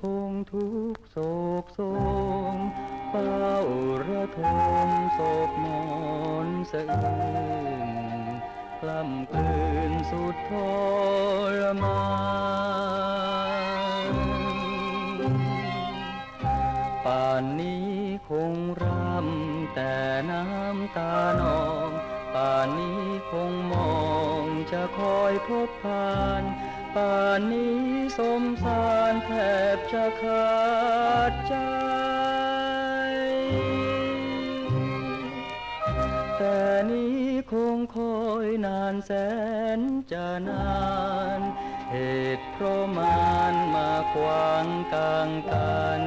คงทุกโศกโศมเป้าระทมศกมนสะอื้นกล้ำกลืนสุดทรมานป่านนี้คงรำแต่น้ำตานองป่านนี้คง จะคอยพบผ่าน ป่านนี้สมสารแทบจะขาดใจ แต่นี้คงคอยนานแสนจะนาน เหตุเพราะมานมาขวางกลางกัน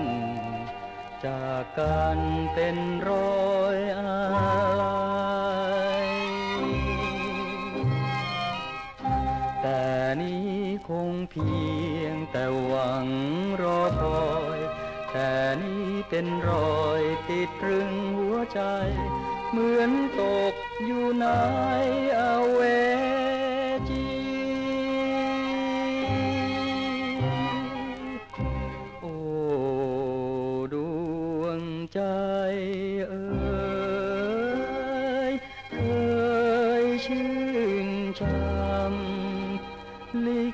จากกันเป็นร้อย คงเพียงแต่หวังรอคอย แต่นี้เป็นรอยติดตรึงหัวใจ เหมือนตกอยู่ในอเวจีโอ้ดวงใจเอ่ยเคยชื่นชมลิ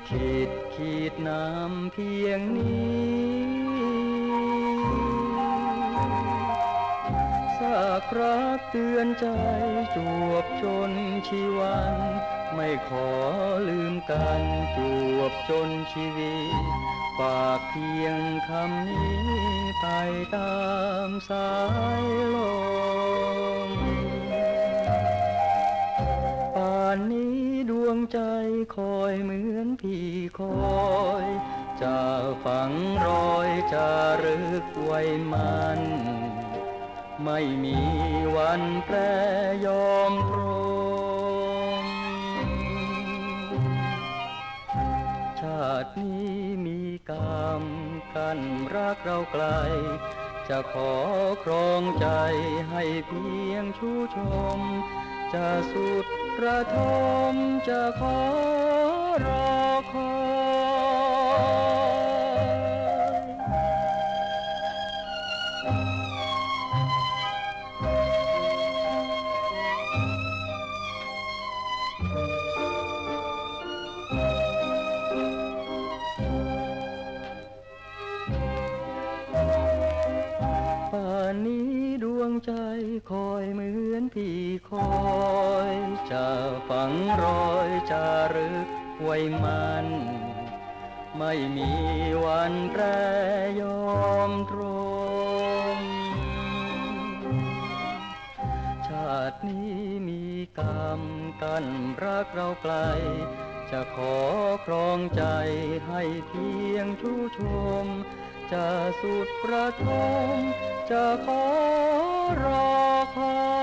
ขิตขีดน้ำเพียงนี้สักรักเตือนใจจวบจนชีวัน ไม่ขอลืมกันจวบจนชีวิตฝากเพียงคำนี้ไปตามสายลม คอยเหมือนพี่คอย จะฝังรอยจะรึกไว้มัน ไม่มีวันแปรยอมรงชาตินี้มีกรรมกันรักเราไกล จะขอครองใจให้เพียงชูชม จะสุดระทมจะขอรอคอยป่านนี้ดวงใจคอยมือ พี่คอยจะฝังรอยจะรึกไว้มัน ไม่มีวันแปรยอมตรงชาตินี้มีกรรมกันรักเราไกล จะขอครองใจให้เพียงชูชม จะสุดประทมจะขอรอคอย